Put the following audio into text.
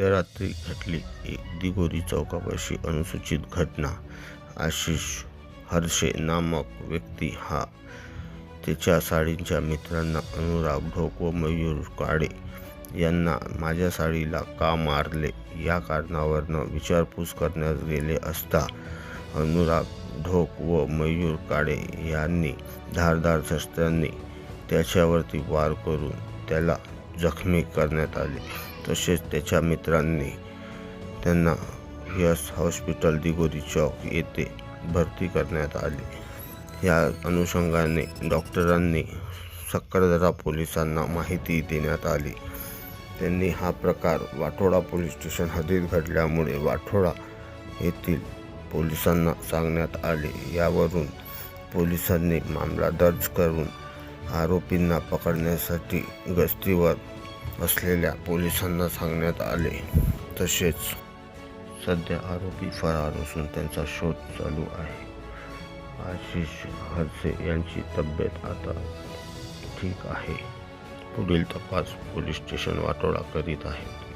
त्या रात्री घडली एक दिगोरी चौकापाशी अनुसूचित घटना. आशिष हर्षे नामक व्यक्ती हा त्याच्या साडीच्या मित्रांना अनुराग ढोक व मयूर काळे यांना माझ्या साडीला का मारले? या कारणावरनं विचारपूस करण्यास गेले असता अनुराग ढोक व मयूर काळे यांनी धारदार शस्त्रांनी त्याच्यावरती वार करून त्याला जखमी करण्यात आले. तसेच त्याच्या मित्रांनी त्यांना यस हॉस्पिटल दिगोरी चौक येथे भरती करण्यात आले. या अनुषंगाने डॉक्टरांनी सक्करदरा पोलिसांना माहिती देण्यात आली. त्यांनी हा प्रकार वाठोडा पोलीस स्टेशन हद्दीत घडल्यामुळे वाठोडा येथील पोलिसांना सांगण्यात आले. यावरून पोलिसांनी मामला दर्ज करून आरोपींना पकडण्यासाठी गस्तीवर असलेल्या पोलिसांना सांगण्यात आले. तसेच सध्या आरोपी फरार असून त्यांचा शोध चालू आहे. आशिष हरसे यांची तब्येत आता ठीक आहे. पुढील तपास पोलीस स्टेशन वाटोळा करीत आहेत.